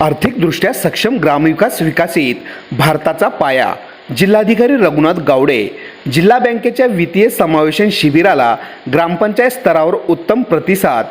आर्थिकदृष्ट्या सक्षम ग्रामविकास विकसित भारताचा पाया. जिल्हाधिकारी रघुनाथ गावडे जिल्हा बँकेच्या वित्तीय समावेशन शिबिराला ग्रामपंचायत स्तरावर उत्तम प्रतिसाद.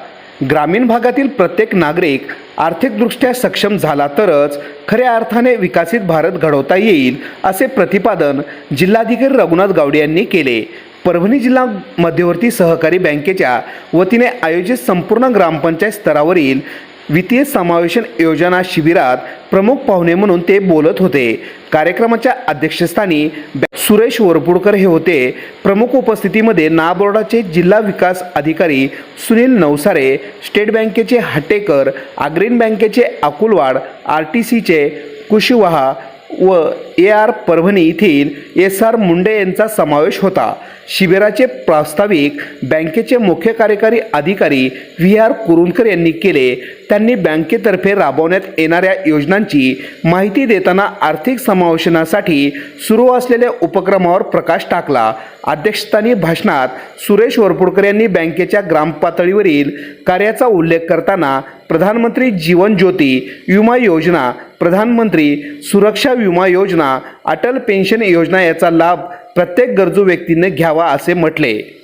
ग्रामीण भागातील प्रत्येक नागरिक आर्थिकदृष्ट्या सक्षम झाला तरच खऱ्या अर्थाने विकसित भारत घडवता येईल असे प्रतिपादन जिल्हाधिकारी रघुनाथ गावडे यांनी केले. परभणी जिल्हा मध्यवर्ती सहकारी बँकेच्या वतीने आयोजित संपूर्ण ग्रामपंचायत स्तरावरील वित्तीय समावेशन योजना शिबिरात प्रमुख पाहुणे म्हणून ते बोलत होते. कार्यक्रमाच्या अध्यक्षस्थानी सुरेश वरपुडकर हे होते. प्रमुख उपस्थितीमध्ये नाबोर्डाचे जिल्हा विकास अधिकारी सुनील नवसारे स्टेट बँकेचे हटेकर आग्रीन बँकेचे अकुलवाड आर टी सीचे कुशवाहा व ए आर परभणी येथील एस आर मुंडे यांचा समावेश होता. शिबिराचे प्रास्ताविक बँकेचे मुख्य कार्यकारी अधिकारी व्ही आर कुरुंदकर यांनी केले. त्यांनी बँकेतर्फे राबवण्यात येणाऱ्या योजनांची माहिती देताना आर्थिक समावेशनासाठी सुरू असलेल्या उपक्रमावर प्रकाश टाकला. अध्यक्षस्थानी भाषणात सुरेश वरपुडकर यांनी बँकेच्या ग्रामपातळीवरील कार्याचा उल्लेख करताना प्रधानमंत्री जीवन ज्योती विमा योजना प्रधानमंत्री सुरक्षा विमा योजना अटल पेन्शन योजना याचा लाभ प्रत्येक गरजू व्यक्तीने घ्यावा असे म्हटले.